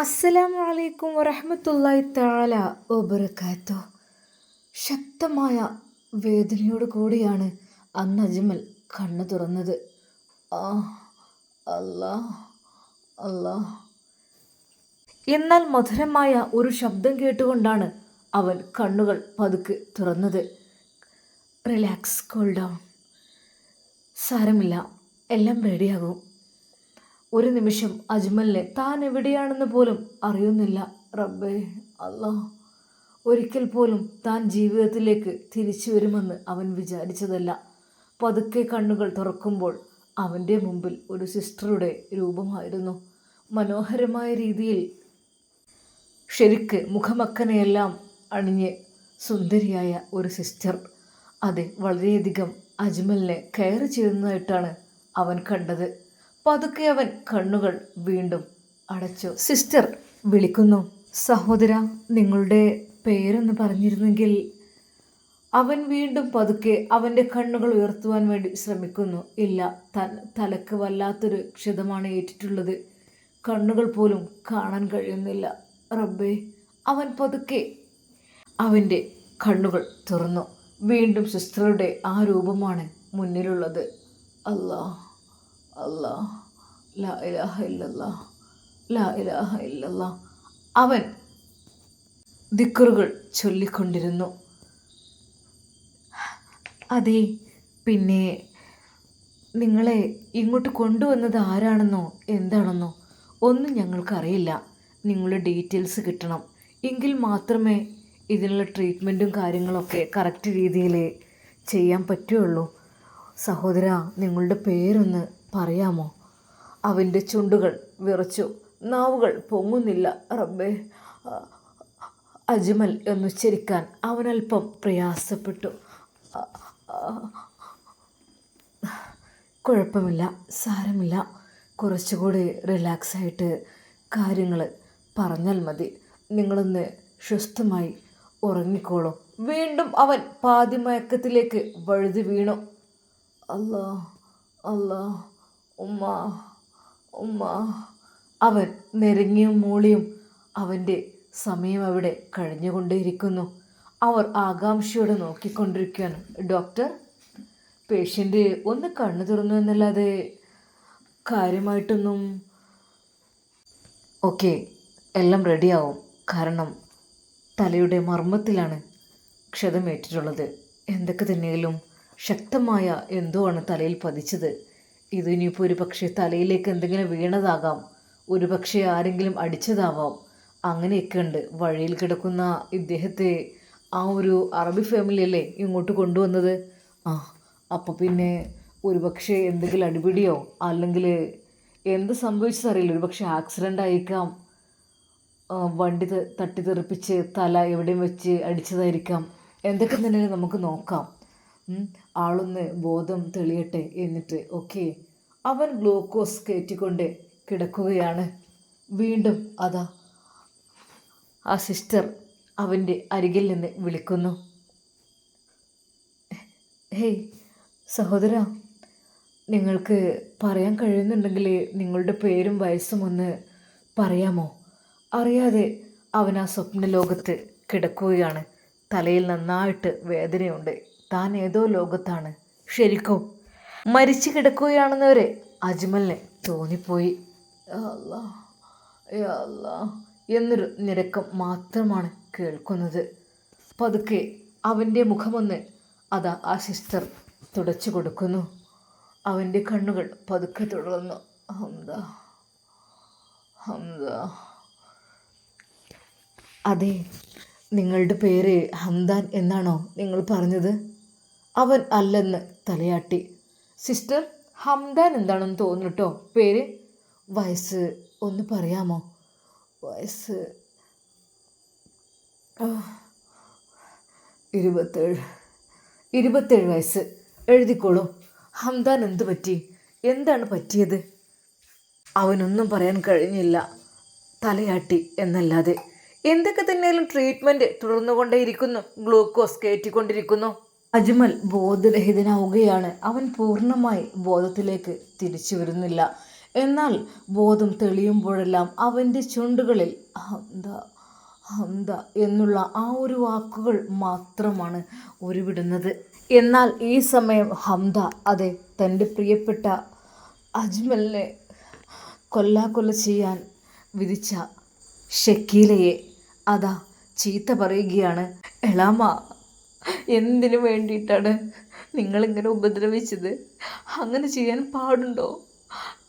അസ്സലാമു അലൈക്കും വറഹമത്തല്ലാഹി തആല വബറകാത്തു ശക്തമായ വേദനയോട് കൂടിയാണ് അന്ന് അജ്മൽ കണ്ണു തുറന്നത്. ആ അല്ലാ അല്ലാ. എന്നാൽ മധുരമായ ഒരു ശബ്ദം കേട്ടുകൊണ്ടാണ് അവൻ കണ്ണുകൾ പതുക്കെ തുറന്നത്. റിലാക്സ് കൂൾ ഡൗൺ സാരമില്ല എല്ലാം റെഡിയാകും ഒരു നിമിഷം അജ്മലിനെ താൻ എവിടെയാണെന്ന് പോലും അറിയുന്നില്ല. റബ്ബേ അല്ലാ. ഒരിക്കൽ പോലും താൻ ജീവിതത്തിലേക്ക് തിരിച്ചു വരുമെന്ന് അവൻ വിചാരിച്ചതല്ല. പതുക്കെ കണ്ണുകൾ തുറക്കുമ്പോൾ അവന്റെ മുമ്പിൽ ഒരു സിസ്റ്ററുടെ രൂപമായിരുന്നു. മനോഹരമായ രീതിയിൽ ശരിക്ക് മുഖമക്കനെയെല്ലാം അണിഞ്ഞ് സുന്ദരിയായ ഒരു സിസ്റ്റർ. അതെ വളരെയധികം അജ്മലിനെ കെയർ ചെയ്യുന്നതായിട്ടാണ് അവൻ കണ്ടത്. പതുക്കെ അവൻ കണ്ണുകൾ വീണ്ടും അടച്ചു. സിസ്റ്റർ വിളിക്കുന്നു. സഹോദര നിങ്ങളുടെ പേരൊന്ന് പറഞ്ഞിരുന്നെങ്കിൽ അവൻ വീണ്ടും പതുക്കെ അവന്റെ കണ്ണുകൾ ഉയർത്തുവാൻ വേണ്ടി ശ്രമിക്കുന്നു. ഇല്ല തലക്ക് വല്ലാത്തൊരു ക്ഷതമാണ് ഏറ്റിട്ടുള്ളത്. കണ്ണുകൾ പോലും കാണാൻ കഴിയുന്നില്ല. റബ്ബേ അവൻ പതുക്കെ അവന്റെ കണ്ണുകൾ തുറന്നു. വീണ്ടും സിസ്റ്ററുടെ ആ രൂപമാണ് മുന്നിലുള്ളത്. അല്ലാ. അല്ലാ ലാ ഇലാഹ ഇല്ലല്ലാ ലാ ഇലാഹ ഇല്ലല്ലാ അവൻ ദിക്കറുകൾ ചൊല്ലിക്കൊണ്ടിരുന്നു. അതെ പിന്നെ നിങ്ങളെ ഇങ്ങോട്ട് കൊണ്ടുവന്നത് ആരാണെന്നോ എന്താണെന്നോ ഒന്നും ഞങ്ങൾക്കറിയില്ല. നിങ്ങളുടെ ഡീറ്റെയിൽസ് കിട്ടണം. എങ്കിൽ മാത്രമേ ഇതിനുള്ള ട്രീറ്റ്മെന്റും കാര്യങ്ങളൊക്കെ കറക്റ്റ് രീതിയിൽ ചെയ്യാൻ പറ്റുള്ളൂ സഹോദര നിങ്ങളുടെ പേരൊന്ന് പറയാമോ? അവന്റെ ചുണ്ടുകൾ വിറച്ചു. നാവുകൾ പൊങ്ങുന്നില്ല. റബ്ബേ അജ്മൽ എന്നുച്ചരിക്കാൻ അവനല്പം പ്രയാസപ്പെട്ടു. കുഴപ്പമില്ല സാരമില്ല. കുറച്ചുകൂടി റിലാക്സ് ആയിട്ട് കാര്യങ്ങൾ പറഞ്ഞാൽ മതി. നിങ്ങളൊന്ന് സ്വസ്ഥമായി ഉറങ്ങിക്കോളൂ. വീണ്ടും അവൻ പാതിമയക്കത്തിലേക്ക് വഴുതി വീണു. അല്ലാ അല്ലാ. ഉമ്മ ഉമ്മ. അവൻ നെരങ്ങിയും മൂളിയും അവന്റെ സമയം അവിടെ കഴിഞ്ഞുകൊണ്ടേയിരിക്കുന്നു. അവർ ആകാംക്ഷയോടെ നോക്കിക്കൊണ്ടിരിക്കുകയാണ്. ഡോക്ടർ പേഷ്യന്റ് ഒന്ന് കണ്ണു തുറന്നു എന്നല്ലാതെ കാര്യമായിട്ടൊന്നും ഓക്കെ എല്ലാം റെഡിയാവും. കാരണം തലയുടെ മർമ്മത്തിലാണ് ക്ഷതമേറ്റിട്ടുള്ളത്. എന്തൊക്കെ തന്നെയാലും ശക്തമായ എന്തോ ആണ് തലയിൽ പതിച്ചത്. ഇത് ഇനിയിപ്പോൾ ഒരു പക്ഷേ തലയിലേക്ക് എന്തെങ്കിലും വീണതാകാം. ഒരു പക്ഷേ ആരെങ്കിലും അടിച്ചതാവാം. അങ്ങനെയൊക്കെ ഉണ്ട്. വഴിയിൽ കിടക്കുന്ന ഇദ്ദേഹത്തെ ആ ഒരു അറബി ഫാമിലി ഫാമിലിയല്ലേ ഇങ്ങോട്ട് കൊണ്ടുവന്നത്? ആ അപ്പോൾ പിന്നെ ഒരു പക്ഷേ എന്തെങ്കിലും അടിപിടിയോ? അല്ലെങ്കിൽ എന്ത് സംഭവിച്ചതറിയില്ല ഒരു പക്ഷേ ആക്സിഡന്റ് ആയിരിക്കാം വണ്ടി തട്ടിത്തെറിപ്പിച്ച് തല എവിടെയും വെച്ച് അടിച്ചതായിരിക്കാം. എന്തൊക്കെ തന്നെ നമുക്ക് നോക്കാം. ആളൊന്ന് ബോധം തെളിയട്ടെ എന്നിട്ട്. ഓക്കെ. അവൻ ഗ്ലൂക്കോസ് കയറ്റിക്കൊണ്ട് കിടക്കുകയാണ്. വീണ്ടും അതാ. ആ സിസ്റ്റർ അവന്റെ അരികിൽ നിന്ന് വിളിക്കുന്നു. ഹേയ് സഹോദര നിങ്ങൾക്ക് പറയാൻ കഴിയുന്നുണ്ടെങ്കിൽ നിങ്ങളുടെ പേരും വയസ്സും ഒന്ന് പറയാമോ? അറിയാതെ അവൻ ആ സ്വപ്ന ലോകത്ത് കിടക്കുകയാണ്. തലയിൽ നന്നായിട്ട് വേദനയുണ്ട്. താൻ ഏതോ ലോകത്താണ്. ശരിക്കും? മരിച്ചു കിടക്കുകയാണെന്നവരെ അജ്മലിനെ തോന്നിപ്പോയി. എന്നൊരു നിരക്കം മാത്രമാണ് കേൾക്കുന്നത്. പതുക്കെ അവന്റെ മുഖമൊന്ന് അതാ ആ സിസ്റ്റർ തുടച്ചു കൊടുക്കുന്നു. അവന്റെ കണ്ണുകൾ പതുക്കെ തുടർന്നു. ഹംദ ഹംദ. അതെ നിങ്ങളുടെ പേര് ഹംദാൻ എന്നാണോ നിങ്ങൾ പറഞ്ഞത്? അവൻ അല്ലെന്ന് തലയാട്ടി. സിസ്റ്റർ ഹംദാൻ എന്താണെന്ന് തോന്നുന്നു കേട്ടോ പേര്? വയസ്സ്. ഒന്ന് പറയാമോ? വയസ്സ്. ഇരുപത്തേഴ്. ഇരുപത്തേഴ് വയസ്സ്. എഴുതിക്കോളൂ. ഹംദാൻ എന്ത് പറ്റി? എന്താണ് പറ്റിയത്? അവനൊന്നും പറയാൻ കഴിഞ്ഞില്ല. തലയാട്ടി എന്നല്ലാതെ. എന്തൊക്കെ തന്നെയാലും ട്രീറ്റ്മെന്റ് തുടർന്നുകൊണ്ടേയിരിക്കുന്നു. ഗ്ലൂക്കോസ് കയറ്റിക്കൊണ്ടിരിക്കുന്നു. അജ്മൽ ബോധരഹിതനാവുകയാണ്. അവൻ പൂർണമായി ബോധത്തിലേക്ക് തിരിച്ചു വരുന്നില്ല. എന്നാൽ ബോധം തെളിയുമ്പോഴെല്ലാം അവന്റെ ചുണ്ടുകളിൽ ഹന്ത ഹന്ത എന്നുള്ള ആ ഒരു വാക്കുകൾ മാത്രമാണ് ഉരുവിടുന്നത്. എന്നാൽ ഈ സമയം ഹംദ അതെ തന്റെ പ്രിയപ്പെട്ട അജ്മലിനെ കൊല്ലാക്കൊല്ല ചെയ്യാൻ വിധിച്ച ഷക്കീലയെ അതാ ചീത്ത പറയുകയാണ് എളാമ. എന്തിനു വേണ്ടിയിട്ടാണ് നിങ്ങളിങ്ങനെ ഉപദ്രവിച്ചത്? അങ്ങനെ ചെയ്യാൻ പാടുണ്ടോ?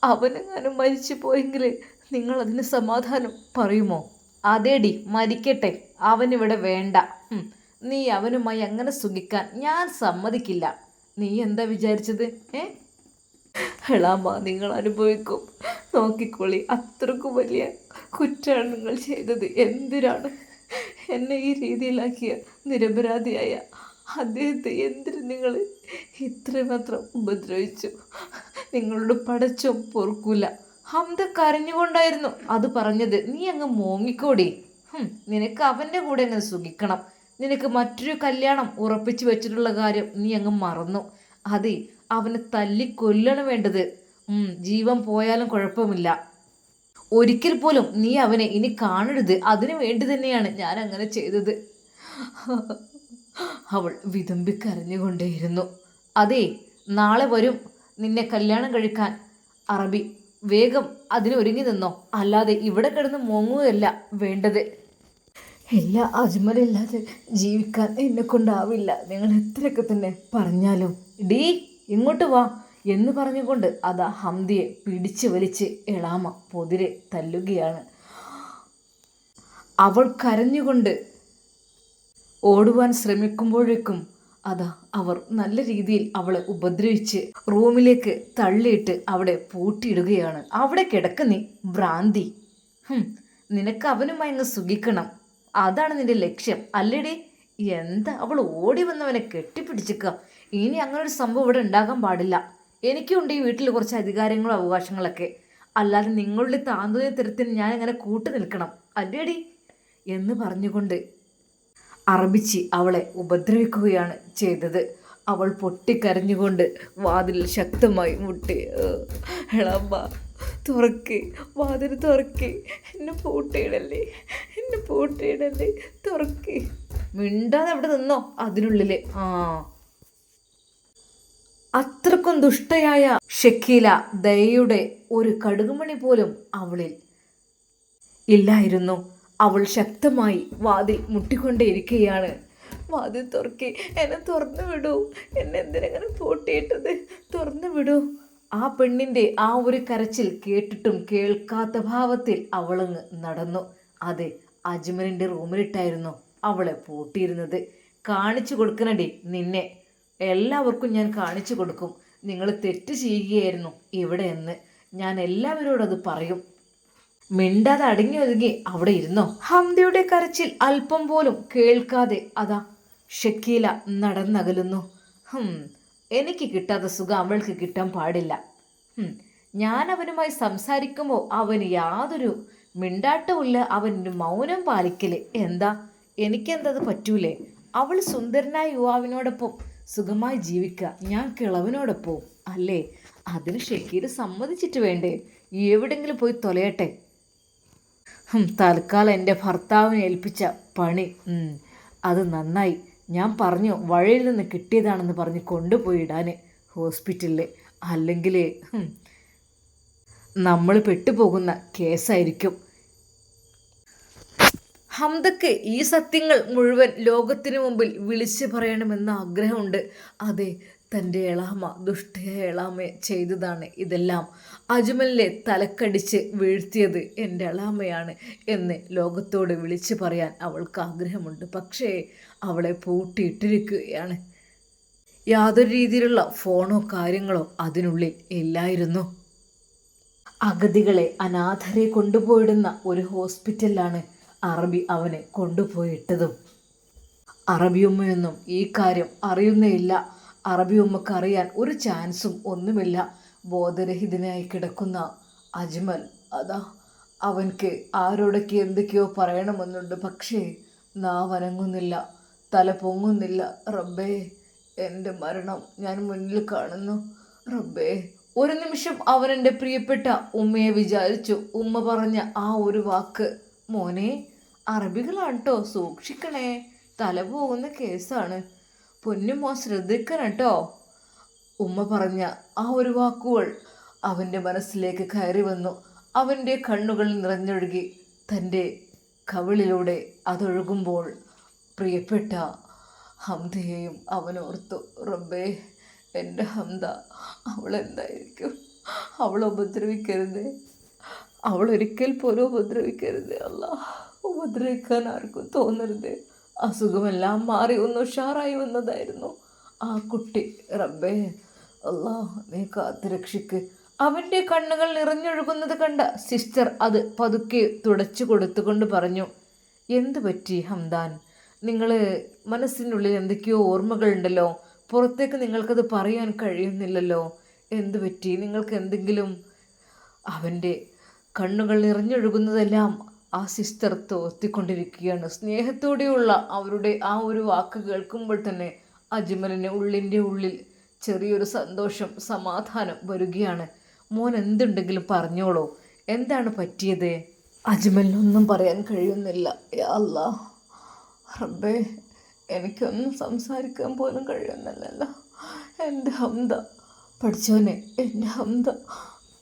അവനെങ്ങാനും മരിച്ചു പോയെങ്കിൽ നിങ്ങൾ അതിന് സമാധാനം പറയുമോ? അതേടി മരിക്കട്ടെ. അവനിവിടെ വേണ്ട. നീ അവനുമായി അങ്ങനെ സുഖിക്കാൻ ഞാൻ സമ്മതിക്കില്ല. നീ എന്താ വിചാരിച്ചത്? ഏ? എളാമ്മ നിങ്ങൾ അനുഭവിക്കും. നോക്കിക്കോളി അത്രക്കും വലിയ കുറ്റാണ് നിങ്ങൾ ചെയ്തത്. എന്തിനാണ് എന്നെ ഈ രീതിയിലാക്കിയ നിരപരാധിയായ അദ്ദേഹത്തെ എന്തിനു നിങ്ങൾ ഇത്രമാത്രം ഉപദ്രവിച്ചു? നിങ്ങളോട് പടച്ചോ പൊറുക്കൂല. ഹംദ കരഞ്ഞുകൊണ്ടായിരുന്നു അത് പറഞ്ഞത്. നീ അങ്ങ് മോങ്ങിക്കോടി. നിനക്ക് അവന്റെ കൂടെ അങ്ങ് സുഖിക്കണം. നിനക്ക് മറ്റൊരു കല്യാണം ഉറപ്പിച്ചു വെച്ചിട്ടുള്ള കാര്യം നീ അങ്ങ് മറന്നു. അതെ അവനെ തല്ലിക്കൊല്ലണം വേണ്ടത്. ജീവൻ പോയാലും കുഴപ്പമില്ല. ഒരിക്കൽ പോലും നീ അവനെ ഇനി കാണരുത്. അതിനു വേണ്ടി തന്നെയാണ് ഞാൻ അങ്ങനെ ചെയ്തത്. അവൾ വിതുമ്പി കരഞ്ഞുകൊണ്ടേയിരുന്നു. അതെ നാളെ വരും നിന്നെ കല്യാണം കഴിക്കാൻ. അറബി വേഗം അതിനൊരുങ്ങി നിന്നോ. അല്ലാതെ ഇവിടെ കിടന്ന് മോങ്ങുകയല്ല വേണ്ടത്. എല്ലാ അജ്മലില്ലാതെ ജീവിക്കാൻ എന്നെ കൊണ്ടാവില്ല നിങ്ങൾ എത്രയൊക്കെ തന്നെ പറഞ്ഞാലും. ഡീ ഇങ്ങോട്ട് വാ. എന്ന് പറഞ്ഞുകൊണ്ട് അതാ ഹംദിയെ പിടിച്ചു വലിച്ച് എളാമ പൊതിരെ തല്ലുകയാണ്. അവൾ കരഞ്ഞുകൊണ്ട് ഓടുവാൻ ശ്രമിക്കുമ്പോഴേക്കും അതാ അവർ നല്ല രീതിയിൽ അവളെ ഉപദ്രവിച്ച് റൂമിലേക്ക് തള്ളിയിട്ട് അവിടെ പൂട്ടിയിടുകയാണ്. അവിടെ കിടക്കുന്നേ ഭ്രാന്തി. ഹും, നിനക്ക് അവനുമായി അങ്ങ് സുഖിക്കണം. അതാണ് നിന്റെ ലക്ഷ്യം. അല്ലേടി എന്താ അവൾ ഓടി വന്നവനെ കെട്ടിപ്പിടിച്ചിക്ക ഇനി അങ്ങനെ ഒരു സംഭവം ഇവിടെ ഉണ്ടാകാൻ പാടില്ല. എനിക്കുണ്ട് ഈ വീട്ടിൽ കുറച്ച് അധികാരങ്ങളും അവകാശങ്ങളൊക്കെ. അല്ലാതെ നിങ്ങളുടെ താന്തോയ തരത്തിന് ഞാൻ അങ്ങനെ കൂട്ടു നിൽക്കണം. അല്ലേടി? എന്ന് പറഞ്ഞുകൊണ്ട് അറബിച്ചി അവളെ ഉപദ്രവിക്കുകയാണ് ചെയ്തത്. അവൾ പൊട്ടിക്കരഞ്ഞുകൊണ്ട് വാതിൽ ശക്തമായി മുട്ടി എളാമ്മ തുറക്ക് വാതിൽ തുറക്ക് എന്നെ പൂട്ടിയിടല്ലേ എന്നെ പൂട്ടിയിടല്ലേ തുറക്ക്. മിണ്ടാതെ അവിടെ നിന്നോ അതിനുള്ളിൽ ആ. അത്രക്കും ദുഷ്ടയായ ഷക്കീല ദയയുടെ ഒരു കടുകുമണി പോലും അവളിൽ ഇല്ലായിരുന്നു. അവൾ ശക്തമായി വാതിൽ മുട്ടിക്കൊണ്ടേയിരിക്കുകയാണ്. വാതിൽ തുറക്കി എന്നെ തുറന്നു വിടൂ. എന്നെ എന്തിനങ്ങനെ പൂട്ടിയിട്ടത്? തുറന്നു വിടൂ. ആ പെണ്ണിന്റെ ആ ഒരു കരച്ചിൽ കേട്ടിട്ടും കേൾക്കാത്ത ഭാവത്തിൽ അവളങ്ങ് നടന്നു. അതെ അജ്മലിന്റെ റൂമിലിട്ടായിരുന്നു അവളെ പൂട്ടിയിരുന്നത്. കാണിച്ചു കൊടുക്കണടി നിന്നെ. എല്ലാവർക്കും ഞാൻ കാണിച്ചു കൊടുക്കും. നിങ്ങൾ തെറ്റ് ചെയ്യുകയായിരുന്നു ഇവിടെ എന്ന്. ഞാൻ എല്ലാവരോടും അത് പറയും. മിണ്ടാതെ അടങ്ങി ഒതുങ്ങി അവിടെ ഇരുന്നോ? ഹംദയുടെ കരച്ചിൽ അല്പം പോലും കേൾക്കാതെ അതാ ഷക്കീല നടന്നകലുന്നു. ഹും എനിക്ക് കിട്ടാത്ത സുഖം അവൾക്ക് കിട്ടാൻ പാടില്ല. ഞാൻ അവനുമായി സംസാരിക്കുമ്പോൾ അവന് യാതൊരു മിണ്ടാട്ടമില്ല അവന്റെ മൗനം പാലിക്കൽ. എന്താ? എനിക്കെന്തത് പറ്റൂലേ? അവൾ സുന്ദരനായ യുവാവിനോടൊപ്പം സുഖമായി ജീവിക്കുക. ഞാൻ കിളവനോടൊപ്പം? അല്ലേ? അതിന് ഷക്കീർ സമ്മതിച്ചിട്ട് വേണ്ടേ? എവിടെങ്കിലും പോയി തൊലയട്ടെ. തൽക്കാലം എന്റെ ഭർത്താവിനെ ഏൽപ്പിച്ച പണി. അത് നന്നായി. ഞാൻ പറഞ്ഞു വഴിയിൽ നിന്ന് കിട്ടിയതാണെന്ന് പറഞ്ഞ് കൊണ്ടുപോയി ഇടാൻ ഹോസ്പിറ്റലിൽ അല്ലെങ്കിൽ നമ്മൾ പെട്ടുപോകുന്ന കേസായിരിക്കും. ഹംദക്ക് ഈ സത്യങ്ങൾ മുഴുവൻ ലോകത്തിനു മുമ്പിൽ വിളിച്ചു പറയണമെന്ന ആഗ്രഹമുണ്ട്. അതെ തന്റെ എളാമ ദുഷ്ടയായ എളാമ ചെയ്തതാണ് ഇതെല്ലാം. അജ്മലിനെ തലക്കടിച്ച് വീഴ്ത്തിയത് എന്റെ എളാമയാണ് എന്ന് ലോകത്തോട് വിളിച്ചു പറയാൻ അവൾക്ക് ആഗ്രഹമുണ്ട്. പക്ഷേ അവളെ പൂട്ടിയിട്ടിരിക്കുകയാണ്. യാതൊരു രീതിയിലുള്ള ഫോണോ കാര്യങ്ങളോ അതിനുള്ളിൽ ഇല്ലായിരുന്നു. അഗതികളെ അനാഥരെ കൊണ്ടുപോയിടുന്ന ഒരു ഹോസ്പിറ്റലിലാണ് അറബി അവനെ കൊണ്ടുപോയിട്ടതും. അറബിയുമ്മയൊന്നും ഈ കാര്യം അറിയുന്നേയില്ല. അറബിയുമ്മക്ക് അറിയാൻ ഒരു ചാൻസും ഒന്നുമില്ല. ബോധരഹിതനായി കിടക്കുന്ന അജ്മൽ അതാ അവൻക്ക് ആരോടൊക്കെ എന്തൊക്കെയോ പറയണമെന്നുണ്ട്. പക്ഷേ നാവനങ്ങുന്നില്ല തല പൊങ്ങുന്നില്ല. റബ്ബേ എന്റെ മരണം ഞാൻ മുന്നിൽ കാണുന്നു. റബ്ബേ ഒരു നിമിഷം അവൻ എന്റെ പ്രിയപ്പെട്ട ഉമ്മയെ വിചാരിച്ചു. ഉമ്മ പറഞ്ഞ ആ ഒരു വാക്ക് മോനെ അറബികളാണ് കേട്ടോ സൂക്ഷിക്കണേ. തല പോകുന്ന കേസാണ്. പൊന്നുമോ ശ്രദ്ധിക്കണം കേട്ടോ ഉമ്മ പറഞ്ഞ ആ ഒരു വാക്കുകൾ അവന്റെ മനസ്സിലേക്ക് കയറി വന്നു. അവന്റെ കണ്ണുകൾ നിറഞ്ഞൊഴുകി. തന്റെ കവിളിലൂടെ അതൊഴുകുമ്പോൾ പ്രിയപ്പെട്ട ഹംദയെയും അവനോർത്തു റബ്ബേ എന്റെ ഹംദ അവളെന്തായിരിക്കും അവളെ ഉപദ്രവിക്കരുത്. അവൾ ഒരിക്കൽ പോലും ഉപദ്രവിക്കരുത് അല്ല. ഉപദ്രവിക്കാൻ ആർക്കും തോന്നരുത്. അസുഖമെല്ലാം മാറി ഒന്ന് ഉഷാറായി വന്നതായിരുന്നു. ആ കുട്ടി റബ്ബേ അല്ലാ നീ കാത്തു രക്ഷിക്ക്. അവന്റെ കണ്ണുകൾ നിറഞ്ഞൊഴുകുന്നത് കണ്ട സിസ്റ്റർ അത് പതുക്കെ തുടച്ചു കൊടുത്തുകൊണ്ട് പറഞ്ഞു എന്തു പറ്റി ഹംദാൻ? നിങ്ങൾ മനസ്സിനുള്ളിൽ എന്തൊക്കെയോ ഓർമ്മകളുണ്ടല്ലോ. പുറത്തേക്ക് നിങ്ങൾക്കത് പറയാൻ കഴിയുന്നില്ലല്ലോ. എന്തു പറ്റി? നിങ്ങൾക്ക് എന്തെങ്കിലും അവന്റെ കണ്ണുകൾ നിറഞ്ഞൊഴുകുന്നതെല്ലാം ആ സിസ്റ്റർ തോർത്തിക്കൊണ്ടിരിക്കുകയാണ് സ്നേഹത്തോടെയുള്ള അവരുടെ ആ ഒരു വാക്ക് കേൾക്കുമ്പോൾ തന്നെ അജ്മലിന് ഉള്ളിന്റെ ഉള്ളിൽ ചെറിയൊരു സന്തോഷം സമാധാനം വരികയാണ്. മോൻ എന്തുണ്ടെങ്കിലും പറഞ്ഞോളൂ. എന്താണ് പറ്റിയത്? അജ്മലിനൊന്നും പറയാൻ കഴിയുന്നില്ല. അല്ല റബ്ബേ എനിക്കൊന്നും സംസാരിക്കാൻ പോലും കഴിയുന്നില്ലല്ലോ. എന്റെ ഹംദ പഠിച്ചോനെ എന്റെ ഹംദ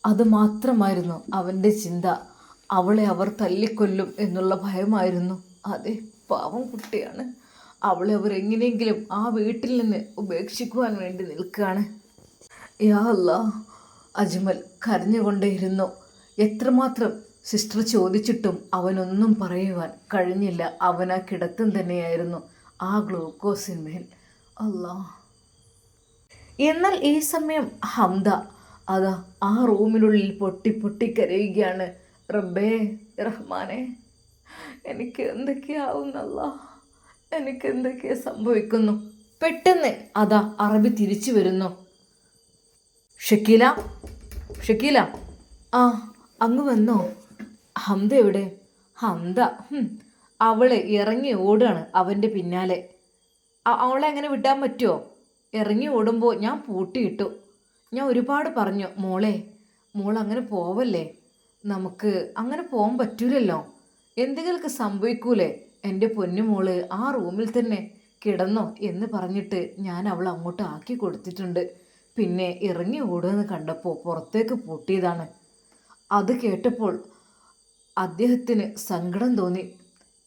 അത് മാത്രമായിരുന്നു അവന്റെ ചിന്ത. അവളെ അവർ തല്ലിക്കൊല്ലും എന്നുള്ള ഭയമായിരുന്നു. അതെ പാവം കുട്ടിയാണ്. അവളെ അവർ എങ്ങനെയെങ്കിലും ആ വീട്ടിൽ നിന്ന് ഉപേക്ഷിക്കുവാൻ വേണ്ടി നിൽക്കുകയാണ്. യാ അല്ല അജ്മൽ കരഞ്ഞുകൊണ്ടേയിരുന്നു. എത്രമാത്രം സിസ്റ്റർ ചോദിച്ചിട്ടും അവനൊന്നും പറയുവാൻ കഴിഞ്ഞില്ല. അവൻ ആ കിടത്തം തന്നെയായിരുന്നു ആ ഗ്ലൂക്കോസിന്മേൽ. അല്ലാ. എന്നാൽ ഈ സമയം ഹംദ അതാ ആ റൂമിനുള്ളിൽ പൊട്ടി പൊട്ടി കരയുകയാണ്. റബ്ബേ റഹ്മാനെ എനിക്ക് എന്തൊക്കെയാവുന്നല്ല? എനിക്ക് എന്തൊക്കെയാ സംഭവിക്കുന്നു? പെട്ടെന്ന് അതാ അറബി തിരിച്ചു വരുന്നു. ഷക്കീല ഷക്കീല. ആ അങ്ങ് വന്നോ? ഹംദ എവിടെ? ഹംദ ഹും, അവളെ ഇറങ്ങി ഓടുകയാണ് അവന്റെ പിന്നാലെ. അവളെ അങ്ങനെ വിടാൻ പറ്റുമോ ഇറങ്ങി ഓടുമ്പോൾ ഞാൻ പൂട്ടിയിട്ടു. ഞാൻ ഒരുപാട് പറഞ്ഞു മോളെ മോൾ അങ്ങനെ പോവല്ലേ? നമുക്ക് അങ്ങനെ പോകാൻ പറ്റൂലല്ലോ. എന്തെങ്കിലുമൊക്കെ സംഭവിക്കൂലേ? എന്റെ പൊന്നുമോൾ ആ റൂമിൽ തന്നെ കിടന്നോ എന്ന് പറഞ്ഞിട്ട് ഞാൻ അവൾ അങ്ങോട്ട് ആക്കി കൊടുത്തിട്ടുണ്ട്. പിന്നെ ഇറങ്ങി ഓടുമെന്ന് കണ്ടപ്പോൾ പുറത്തേക്ക് പൂട്ടിയതാണ്. അത് കേട്ടപ്പോൾ അദ്ദേഹത്തിന് സങ്കടം തോന്നി.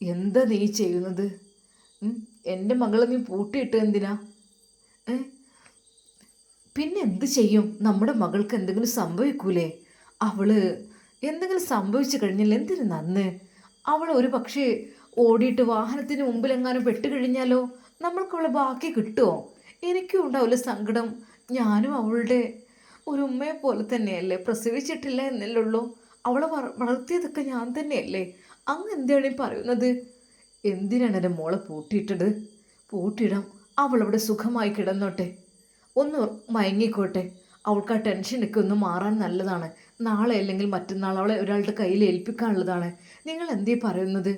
എന്താ നീ ചെയ്യുന്നത്? എന്റെ മകളെ നീ പൂട്ടിയിട്ട് എന്തിനാ? ഏ പിന്നെ എന്ത് ചെയ്യും? നമ്മുടെ മകൾക്ക് എന്തെങ്കിലും സംഭവിക്കൂലേ? അവൾ എന്തെങ്കിലും സംഭവിച്ചു കഴിഞ്ഞാൽ എന്തിനു നന്ന്? അവൾ ഒരു പക്ഷേ ഓടിയിട്ട് വാഹനത്തിന് മുമ്പിലെങ്ങാനും പെട്ട് കഴിഞ്ഞാലോ നമ്മൾക്ക് അവളെ ബാക്കി കിട്ടുമോ എനിക്കും ഉണ്ടാവില്ല സങ്കടം. ഞാനും അവളുടെ ഒരു ഉമ്മയെ പോലെ തന്നെയല്ലേ? പ്രസവിച്ചിട്ടില്ല എന്നല്ലേ ഉള്ളൂ. അവളെ വളർത്തിയതൊക്കെ ഞാൻ തന്നെയല്ലേ? അങ്ങ് എന്താണ് ഈ പറയുന്നത്? എന്തിനാണ് എന്റെ മോളെ പൂട്ടിയിട്ടത്? പൂട്ടിയിടാം. അവളവിടെ സുഖമായി കിടന്നോട്ടെ. ഒന്ന് മയങ്ങിക്കോട്ടെ. അവൾക്ക് ആ ടെൻഷനൊക്കെ ഒന്ന് മാറാൻ നല്ലതാണ്. നാളെ അല്ലെങ്കിൽ മറ്റന്നാൾ അവളെ ഒരാളുടെ കയ്യിൽ ഏൽപ്പിക്കാനുള്ളതാണ്. നിങ്ങൾ എന്തേ പറയുന്നത്?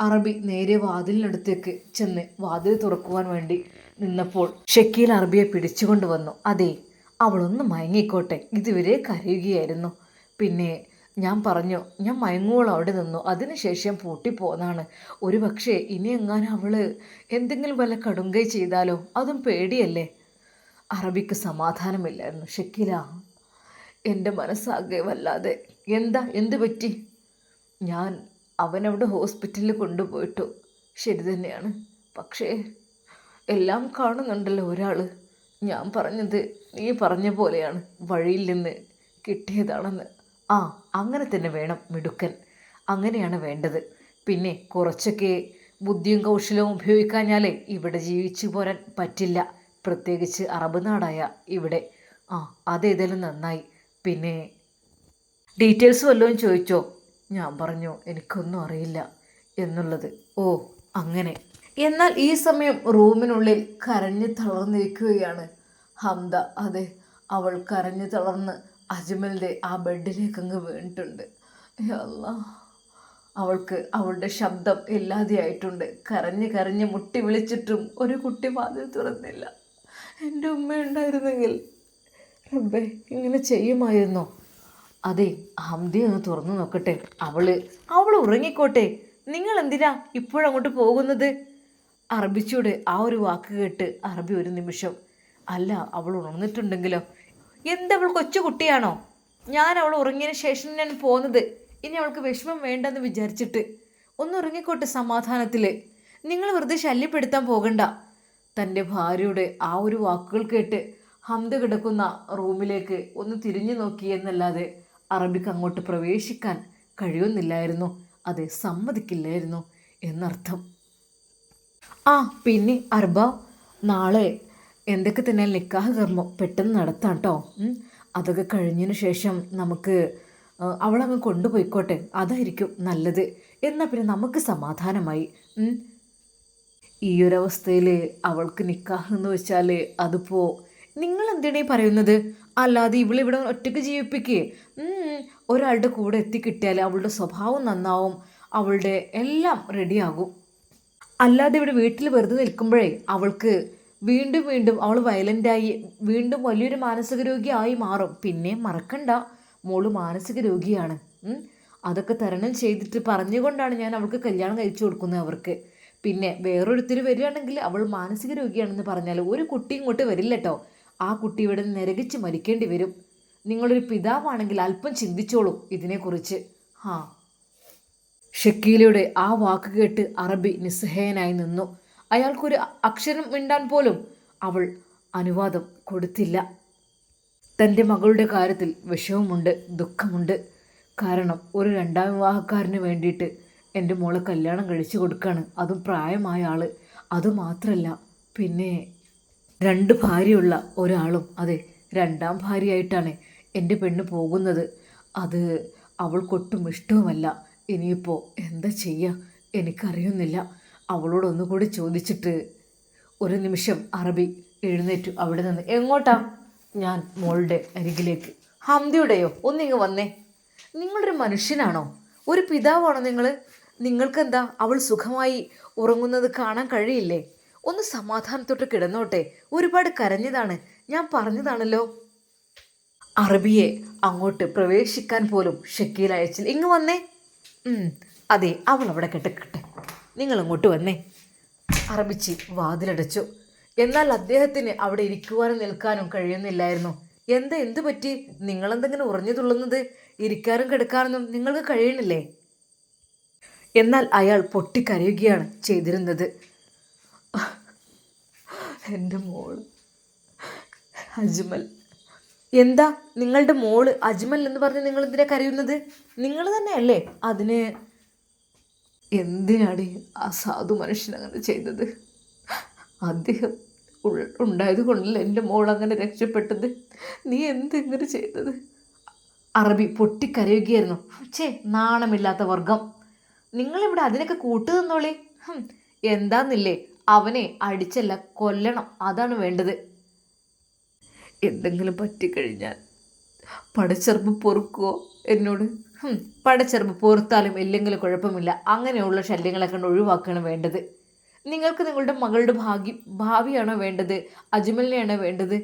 അറബി നേരെ വാതിലിനടുത്തേക്ക് ചെന്ന് വാതിൽ തുറക്കുവാൻ വേണ്ടി നിന്നപ്പോൾ ഷക്കീൽ അറബിയെ പിടിച്ചുകൊണ്ട് വന്നു. അതെ അവളൊന്ന് മയങ്ങിക്കോട്ടെ. ഇതുവരെ കരയുകയായിരുന്നു. പിന്നെ ഞാൻ പറഞ്ഞു ഞാൻ മയങ്ങുവോളം അവിടെ നിന്നു. അതിനുശേഷം പൂട്ടിപ്പോന്നാണ് ഒരു പക്ഷേ ഇനി എങ്ങാനും അവൾ എന്തെങ്കിലും വല്ല കടുങ്കൈ ചെയ്താലോ? അതും പേടിയല്ലേ? അറബിക്ക് സമാധാനമില്ലായിരുന്നു. ഷക്കീല എന്റെ മനസ്സാകെ വല്ലാതെ. എന്താ എന്ത് പറ്റി? ഞാൻ അവനവിടെ ഹോസ്പിറ്റലിൽ കൊണ്ടുപോയിട്ടു. ശരി തന്നെയാണ്. പക്ഷേ എല്ലാം കാണുന്നുണ്ടല്ലോ ഒരാൾ ഞാൻ പറഞ്ഞത് നീ പറഞ്ഞ പോലെയാണ്. വഴിയിൽ നിന്ന് കിട്ടിയതാണെന്ന്. ആ അങ്ങനെ തന്നെ വേണം മിടുക്കൻ. അങ്ങനെയാണ് വേണ്ടത്. പിന്നെ കുറച്ചൊക്കെ ബുദ്ധിയും കൗശലവും ഉപയോഗിക്കാഞ്ഞാലേ ഇവിടെ ജീവിച്ചു പോരാൻ പറ്റില്ല. പ്രത്യേകിച്ച് അറബ് നാടായ ഇവിടെ. ആ അതേതായാലും നന്നായി. പിന്നെ ഡീറ്റെയിൽസ് വല്ലതും ചോദിച്ചോ? ഞാൻ പറഞ്ഞു എനിക്കൊന്നും അറിയില്ല എന്നുള്ളത്. ഓ അങ്ങനെ. എന്നാൽ ഈ സമയം റൂമിനുള്ളിൽ കരഞ്ഞു തളർന്നിരിക്കുകയാണ് ഹംദ. അതെ അവൾ കരഞ്ഞു തളർന്ന് അജ്മലിന്റെ ആ ബെഡിലേക്ക് അങ്ങ് വീണിട്ടുണ്ട് അവൾക്ക് അവളുടെ ശബ്ദം ഇല്ലാതെയായിട്ടുണ്ട്. കരഞ്ഞ് കരഞ്ഞ് മുട്ടി വിളിച്ചിട്ടും ഒരു കുട്ടി വാതിൽ തുറന്നില്ല. എന്റെ ഉമ്മ ഉണ്ടായിരുന്നെങ്കിൽ റബ്ബേ ഇങ്ങനെ ചെയ്യുമായിരുന്നോ? അതെ ഹംദി ഒന്ന് തുറന്നു നോക്കട്ടെ. അവൾ അവൾ ഉറങ്ങിക്കോട്ടെ. നിങ്ങൾ എന്തിനാ ഇപ്പോഴങ്ങോട്ട് പോകുന്നത്? അറബിച്ചൂടെ ആ ഒരു വാക്ക് കേട്ട് അറബി ഒരു നിമിഷം. അല്ല അവൾ ഉണർന്നിട്ടുണ്ടെങ്കിലോ എന്തവൾ കൊച്ചു കുട്ടിയാണോ? ഞാൻ അവൾ ഉറങ്ങിയതിന് ശേഷം ഞാൻ പോകുന്നത്. ഇനി അവൾക്ക് വിഷമം വേണ്ടെന്ന് വിചാരിച്ചിട്ട്. ഒന്ന് ഉറങ്ങിക്കോട്ടെ സമാധാനത്തിൽ നിങ്ങൾ വെറുതെ ശല്യപ്പെടുത്താൻ പോകണ്ട. തന്റെ ഭാര്യയുടെ ആ ഒരു വാക്കുകൾ കേട്ട് ഹംദ കിടക്കുന്ന റൂമിലേക്ക് ഒന്ന് തിരിഞ്ഞു നോക്കി എന്നല്ലാതെ അറബിക്ക് അങ്ങോട്ട് പ്രവേശിക്കാൻ കഴിയുന്നില്ലായിരുന്നു. അത് സമ്മതിക്കില്ലായിരുന്നു എന്നർത്ഥം. ആ പിന്നെ അർബ നാളെ എന്തൊക്കെ തന്നെ നിക്കാഹ് കർമ്മം പെട്ടെന്ന് നടത്താം കേട്ടോ അതൊക്കെ കഴിഞ്ഞതിന് ശേഷം നമുക്ക് അവളങ്ങ് കൊണ്ടുപോയിക്കോട്ടെ. അതായിരിക്കും നല്ലത്. എന്നാൽ പിന്നെ നമുക്ക് സമാധാനമായി. ഈ ഒരു അവസ്ഥയിൽ അവൾക്ക് നിക്കാഹ് എന്ന് വെച്ചാൽ അതിപ്പോൾ നിങ്ങൾ എന്തിനാ പറയുന്നത്? അല്ലാതെ ഇവളിവിടെ ഒറ്റയ്ക്ക് ജീവിപ്പിക്കേ. ഒരാളുടെ കൂടെ എത്തിക്കിട്ടിയാൽ അവളുടെ സ്വഭാവം നന്നാവും. അവളുടെ എല്ലാം റെഡിയാകും. അല്ലാതെ ഇവിടെ വീട്ടിൽ വെറുതെ നിൽക്കുമ്പോഴേ അവൾക്ക് വീണ്ടും വീണ്ടും അവൾ വയലന്റായി വീണ്ടും വലിയൊരു മാനസിക രോഗിയായി മാറും. പിന്നെ മറക്കണ്ട. മോൾ മാനസിക രോഗിയാണ്. അതൊക്കെ തരണം ചെയ്തിട്ട് പറഞ്ഞുകൊണ്ടാണ് ഞാൻ അവൾക്ക് കല്യാണം കഴിച്ചു കൊടുക്കുന്നത് അവർക്ക്. പിന്നെ വേറൊരുത്തർ വരികയാണെങ്കിൽ അവൾ മാനസിക രോഗിയാണെന്ന് പറഞ്ഞാൽ ഒരു കുട്ടി ഇങ്ങോട്ട് വരില്ല കേട്ടോ ആ കുട്ടി ഇവിടെ നിരകിച്ച് മരിക്കേണ്ടി വരും. നിങ്ങളൊരു പിതാവാണെങ്കിൽ അല്പം ചിന്തിച്ചോളൂ ഇതിനെക്കുറിച്ച്. ഹാ. ഷക്കീലയുടെ ആ വാക്ക് കേട്ട് അറബി നിസ്സഹേയനായി നിന്നു. അയാൾക്കൊരു അക്ഷരം മിണ്ടാൻ പോലും അവൾ അനുവാദം കൊടുത്തില്ല. തന്റെ മകളുടെ കാര്യത്തിൽ വിഷമമുണ്ട് ദുഃഖമുണ്ട്. കാരണം ഒരു രണ്ടാം വിവാഹക്കാരന് വേണ്ടിയിട്ട് എന്റെ മോളെ കല്യാണം കഴിച്ചു കൊടുക്കുകയാണ് അതും പ്രായമായ ആൾ അതുമാത്രമല്ല പിന്നെ രണ്ട് ഭാര്യയുള്ള ഒരാളും. അതെ രണ്ടാം ഭാര്യയായിട്ടാണ് എന്റെ പെണ്ണ് പോകുന്നത്. അത് അവൾക്കൊട്ടും ഇഷ്ടവുമല്ല. ഇനിയിപ്പോൾ എന്താ ചെയ്യുക എനിക്കറിയുന്നില്ല. അവളോടൊന്നുകൂടി ചോദിച്ചിട്ട്. ഒരു നിമിഷം അറബി എഴുന്നേറ്റു. അവിടെ നിന്ന് എങ്ങോട്ടാ? ഞാൻ മോളുടെ അരികിലേക്ക്. ഹംദിയുടെയോ? ഒന്നിങ്ങ് വന്നേ. നിങ്ങളൊരു മനുഷ്യനാണോ? ഒരു പിതാവാണോ നിങ്ങൾ നിങ്ങൾക്കെന്താ അവൾ സുഖമായി ഉറങ്ങുന്നത് കാണാൻ കഴിയില്ലേ? ഒന്ന് സമാധാനത്തോട്ട് കിടന്നോട്ടെ. ഒരുപാട് കരഞ്ഞതാണ്. ഞാൻ പറഞ്ഞതാണല്ലോ. അറബിയെ അങ്ങോട്ട് പ്രവേശിക്കാൻ പോലും ഷക്കീൽ അയച്ചിൽ ഇങ്ങ് വന്നേ. അതെ അവൾ അവിടെ കിടക്കട്ടെ. നിങ്ങൾ അങ്ങോട്ട് വന്നേ. അറബിച്ചി വാതിലടച്ചു. എന്നാൽ അദ്ദേഹത്തിന് അവിടെ ഇരിക്കുവാനും നിൽക്കാനും കഴിയുന്നില്ലായിരുന്നു. എന്താ എന്തു പറ്റി? നിങ്ങളെന്തെങ്കിലും ഉറഞ്ഞു തുള്ളുന്നത്? ഇരിക്കാനും കിടക്കാനൊന്നും നിങ്ങൾക്ക് കഴിയണില്ലേ? എന്നാൽ അയാൾ പൊട്ടിക്കരയുകയാണ് ചെയ്തിരുന്നത്. എന്റെ മോൾ അജ്മൽ. എന്താ നിങ്ങളുടെ മോൾ അജ്മൽ എന്ന് പറഞ്ഞ് നിങ്ങൾ എന്തിനാ കരയുന്നത്? നിങ്ങൾ തന്നെയല്ലേ അതിന് എന്തിനാണ് ആ സാധു മനുഷ്യൻ അങ്ങനെ ചെയ്തത് അദ്ദേഹം ഉണ്ടായത് കൊണ്ടല്ല എന്റെ മോൾ അങ്ങനെ രക്ഷപ്പെട്ടത്? നീ എന്തെങ്ങനെ ചെയ്തത്? അറബി പൊട്ടിക്കരയുകയായിരുന്നു. ചേ നാണമില്ലാത്ത വർഗം. നിങ്ങളിവിടെ അതിനൊക്കെ കൂട്ടു നിന്നോളി. എന്താന്നില്ലേ? അവനെ അടിച്ചല്ല കൊല്ലണം. അതാണ് വേണ്ടത്. എന്തെങ്കിലും പറ്റിക്കഴിഞ്ഞാൽ പടച്ചെറുപ്പ് പൊറുക്കുവോ എന്നോട്? പടച്ചെറുപ്പ് പൊറുത്താലും ഇല്ലെങ്കിലും കുഴപ്പമില്ല. അങ്ങനെയുള്ള ശല്യങ്ങളെ കണ്ട് ഒഴിവാക്കുകയാണ് വേണ്ടത്. നിങ്ങൾക്ക് നിങ്ങളുടെ മകളുടെ ഭാഗ്യം ഭാവിയാണോ വേണ്ടത്? അജ്മലിനെയാണോ വേണ്ടത്?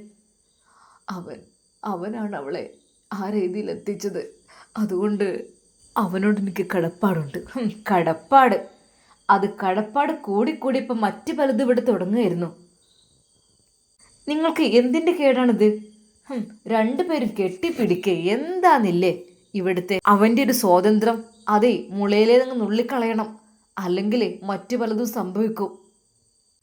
അവൻ അവനാണ് അവളെ ആ രീതിയിൽ എത്തിച്ചത്. അതുകൊണ്ട് അവനോട് എനിക്ക് കടപ്പാടുണ്ട്. കടപ്പാട്. അത് കടപ്പാട് കൂടിക്കൂടി ഇപ്പം മറ്റു പലതും ഇവിടെ തുടങ്ങുമായിരുന്നു നിങ്ങൾക്ക് എന്തിന്റെ കേടാണിത്? രണ്ടുപേരും കെട്ടിപ്പിടിക്കുക എന്താന്നില്ലേ? ഇവിടുത്തെ അവന്റെ ഒരു സ്വാതന്ത്ര്യം. അതെ മുളയിലേ നിങ്ങൾ നുള്ളിക്കളയണം. അല്ലെങ്കിൽ മറ്റു പലതും സംഭവിക്കും.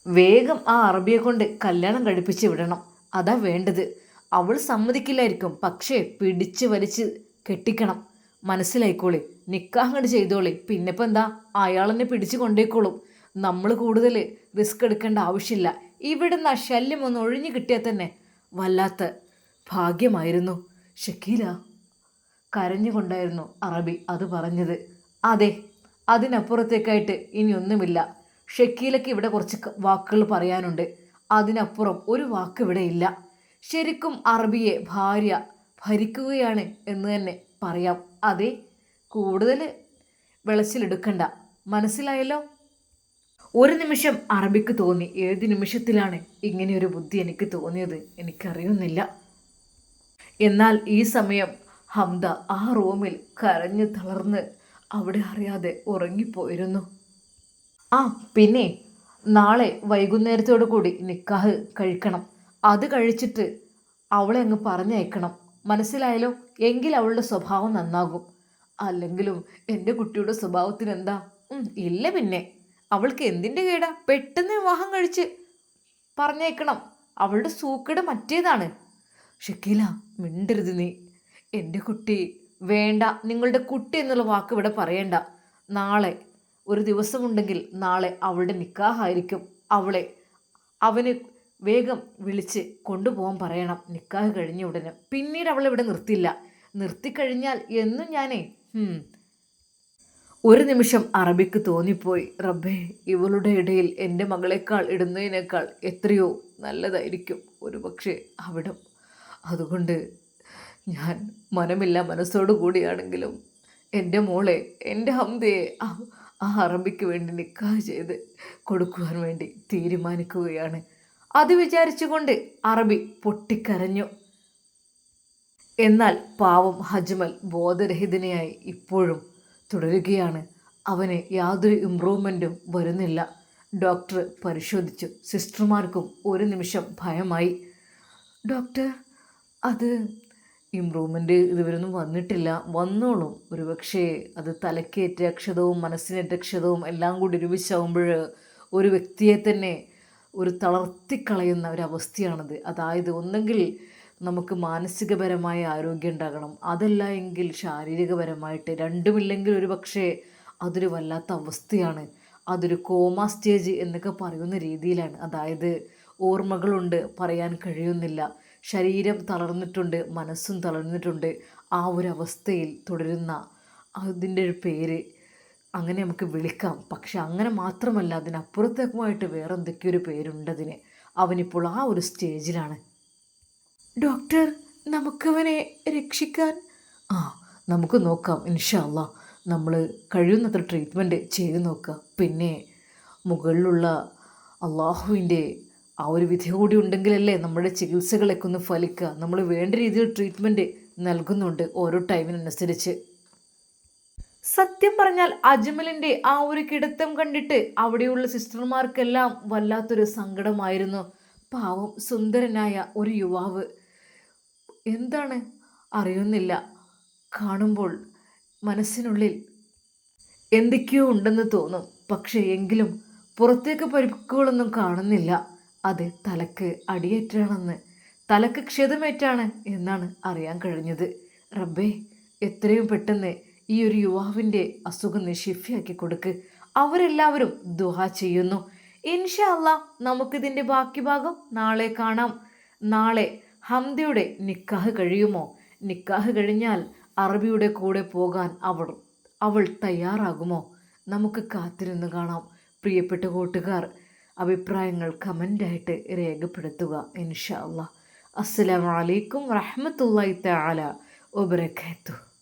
വേഗം ആ അറബിയെ കൊണ്ട് കല്യാണം കഴിപ്പിച്ച് വിടണം. അതാ വേണ്ടത്. അവൾ സമ്മതിക്കില്ലായിരിക്കും. പക്ഷേ പിടിച്ച് വലിച്ച് കെട്ടിക്കണം. മനസ്സിലായിക്കോളി. നിക്കാഹങ്ങട് ചെയ്തോളി. പിന്നെ ഇപ്പം എന്താ? അയാളെന്നെ പിടിച്ചു കൊണ്ടേക്കോളും. നമ്മൾ കൂടുതൽ റിസ്ക് എടുക്കേണ്ട ആവശ്യമില്ല. ഇവിടുന്ന് ആ ശല്യം ഒന്ന് ഒഴിഞ്ഞു കിട്ടിയാൽ തന്നെ വല്ലാത്ത ഭാഗ്യമായിരുന്നു. ഷക്കീല കരഞ്ഞുകൊണ്ടായിരുന്നു അറബി അത് പറഞ്ഞത്. അതെ അതിനപ്പുറത്തേക്കായിട്ട് ഇനിയൊന്നുമില്ല ഷക്കീലയ്ക്ക് ഇവിടെ കുറച്ച് വാക്കുകൾ പറയാനുണ്ട്. അതിനപ്പുറം ഒരു വാക്ക് ഇവിടെ ഇല്ല. ശരിക്കും അറബിയെ ഭാര്യ ഭരിക്കുകയാണ് എന്ന് തന്നെ പറയാം. അതെ കൂടുതൽ വെളച്ചിലെടുക്കണ്ട. മനസ്സിലായല്ലോ? ഒരു നിമിഷം അറബിക്ക് തോന്നി. ഏത് നിമിഷത്തിലാണ് ഇങ്ങനെയൊരു ബുദ്ധി എനിക്ക് തോന്നിയത്? എനിക്കറിയുന്നില്ല. എന്നാൽ ഈ സമയം ഹംദ ആ റൂമിൽ കരഞ്ഞു തളർന്ന് അവിടെ അറിയാതെ ഉറങ്ങിപ്പോയിരുന്നു. ആ പിന്നെ നാളെ വൈകുന്നേരത്തോടു കൂടി നിക്കാഹ് കഴിക്കണം. അത് കഴിച്ചിട്ട് അവളെ അങ്ങ് പറഞ്ഞയക്കണം. മനസ്സിലായാലോ എങ്കിൽ അവളുടെ സ്വഭാവം നന്നാകും. അല്ലെങ്കിലും എന്റെ കുട്ടിയുടെ സ്വഭാവത്തിന് എന്താ ഇല്ല പിന്നെ. അവൾക്ക് എന്തിന്റെ കേടാ? പെട്ടെന്ന് വിവാഹം കഴിച്ച് പറഞ്ഞേക്കണം. അവളുടെ സൂക്കട് മറ്റേതാണ്. ഷക്കീല മിണ്ടരുത് നീ. എന്റെ കുട്ടി വേണ്ട. നിങ്ങളുടെ കുട്ടി എന്നുള്ള വാക്ക് ഇവിടെ പറയണ്ട. നാളെ ഒരു ദിവസമുണ്ടെങ്കിൽ നാളെ അവളുടെ നിക്കാഹായിരിക്കും. അവളെ അവന് വേഗം വിളിച്ച് കൊണ്ടുപോകാൻ പറയണം. നിക്കാഹ് കഴിഞ്ഞ ഉടനെ. പിന്നീട് അവൾ ഇവിടെ നിർത്തില്ല. നിർത്തിക്കഴിഞ്ഞാൽ എന്നും ഞാനേ ഒരു നിമിഷം അറബിക്ക് തോന്നിപ്പോയി. റബ്ബേ ഇവളുടെ ഇടയിൽ എന്റെ മകളെക്കാൾ ഇടുന്നതിനേക്കാൾ എത്രയോ നല്ലതായിരിക്കും. ഒരു പക്ഷേ അവിടം. അതുകൊണ്ട് ഞാൻ മനമില്ല മനസ്സോടു കൂടിയാണെങ്കിലും എന്റെ മോളെ എന്റെ ഹംദയെ ആ അറബിക്ക് വേണ്ടി നിക്കാഹ് ചെയ്ത് കൊടുക്കുവാൻ വേണ്ടി തീരുമാനിക്കുകയാണ്. അത് വിചാരിച്ചുകൊണ്ട് അറബി പൊട്ടിക്കരഞ്ഞു. എന്നാൽ പാവം ഹജ്മൽ ബോധരഹിതനെയായി ഇപ്പോഴും തുടരുകയാണ്. അവന് യാതൊരു ഇമ്പ്രൂവ്മെന്റും വരുന്നില്ല. ഡോക്ടർ പരിശോധിച്ചു. സിസ്റ്റർമാർക്കും ഒരു നിമിഷം ഭയമായി. ഡോക്ടർ അത് ഇമ്പ്രൂവ്മെന്റ് ഇതുവരൊന്നും വന്നിട്ടില്ല. വന്നോളും. ഒരുപക്ഷേ അത് തലക്കേറ്റ ക്ഷതവും മനസ്സിനേറ്റ എല്ലാം കൂടി ഒരുമിച്ചാവുമ്പോൾ ഒരു വ്യക്തിയെ തന്നെ ഒരു തളർത്തിക്കളയുന്ന ഒരവസ്ഥയാണത്. അതായത് ഒന്നെങ്കിൽ നമുക്ക് മാനസികപരമായ ആരോഗ്യം ഉണ്ടാകണം. അതല്ല എങ്കിൽ ശാരീരികപരമായിട്ട് രണ്ടുമില്ലെങ്കിൽ ഒരു പക്ഷേ അതൊരു വല്ലാത്ത അവസ്ഥയാണ്. അതൊരു കോമ സ്റ്റേജ് എന്നൊക്കെ പറയുന്ന രീതിയിലാണ്. അതായത് ഓർമ്മകളുണ്ട് പറയാൻ കഴിയുന്നില്ല. ശരീരം തളർന്നിട്ടുണ്ട് മനസ്സും തളർന്നിട്ടുണ്ട്. ആ ഒരു അവസ്ഥയിൽ തുടരുന്ന അതിന്റെ ഒരു പേര് അങ്ങനെ നമുക്ക് വിളിക്കാം. പക്ഷെ അങ്ങനെ മാത്രമല്ല അതിനപ്പുറത്തേക്കുമായിട്ട് വേറെ എന്തൊക്കെയൊരു പേരുണ്ടതിന് അവനിപ്പോൾ ആ ഒരു സ്റ്റേജിലാണ്. ഡോക്ടർ നമുക്കവനെ രക്ഷിക്കാൻ? ആ നമുക്ക് നോക്കാം ഇൻഷല്ല നമ്മൾ കഴിയുന്നത്ര ട്രീറ്റ്മെന്റ് ചെയ്ത് നോക്കുക പിന്നെ മുകളിലുള്ള അള്ളാഹുവിന്റെ ആ ഒരു വിധി കൂടി ഉണ്ടെങ്കിലല്ലേ നമ്മുടെ ചികിത്സകളൊക്കെ ഒന്ന് ഫലിക്കുക. നമ്മൾ വേണ്ട രീതിയിൽ ട്രീറ്റ്മെന്റ് നൽകുന്നുണ്ട് ഓരോ ടൈമിനനുസരിച്ച്. സത്യം പറഞ്ഞാൽ അജ്മലിന്റെ ആ ഒരു കിടത്തം കണ്ടിട്ട് അവിടെയുള്ള സിസ്റ്റർമാർക്കെല്ലാം വല്ലാത്തൊരു സങ്കടമായിരുന്നു. പാവം സുന്ദരനായ ഒരു യുവാവ്. എന്താണ്? അറിയുന്നില്ല. കാണുമ്പോൾ മനസ്സിനുള്ളിൽ എന്തൊക്കെയോ ഉണ്ടെന്ന് തോന്നും. പക്ഷേ എങ്കിലും പുറത്തേക്ക് പരിക്കുകളൊന്നും കാണുന്നില്ല. അത് തലക്ക് അടിയേറ്റാണെന്ന്. തലക്ക് ക്ഷതമേറ്റാണ് എന്നാണ് അറിയാൻ കഴിഞ്ഞത്. റബ്ബേ എത്രയും പെട്ടെന്ന് ഈ ഒരു യുവാവിന്റെ അസുഖം നിഷിഫിയാക്കി കൊടുക്ക്. അവരെല്ലാവരും ദുഹ ചെയ്യുന്നു. ഇൻഷാ അല്ലാ നമുക്കിതിന്റെ ബാക്കി ഭാഗം നാളെ കാണാം. നാളെ ഹംദയുടെ നിക്കാഹ് കഴിയുമോ? നിക്കാഹ് കഴിഞ്ഞാൽ അറബിയുടെ കൂടെ പോകാൻ അവൾ അവൾ തയ്യാറാകുമോ? നമുക്ക് കാത്തിരുന്ന് കാണാം. പ്രിയപ്പെട്ട കൂട്ടുകാർ അഭിപ്രായങ്ങൾ കമന്റായിട്ട് രേഖപ്പെടുത്തുക ഇൻഷാ അസ്സാം അസ്സലാമലൈക്കും വറഹമത്തല്ലാ തആല വബറകാതുഹു.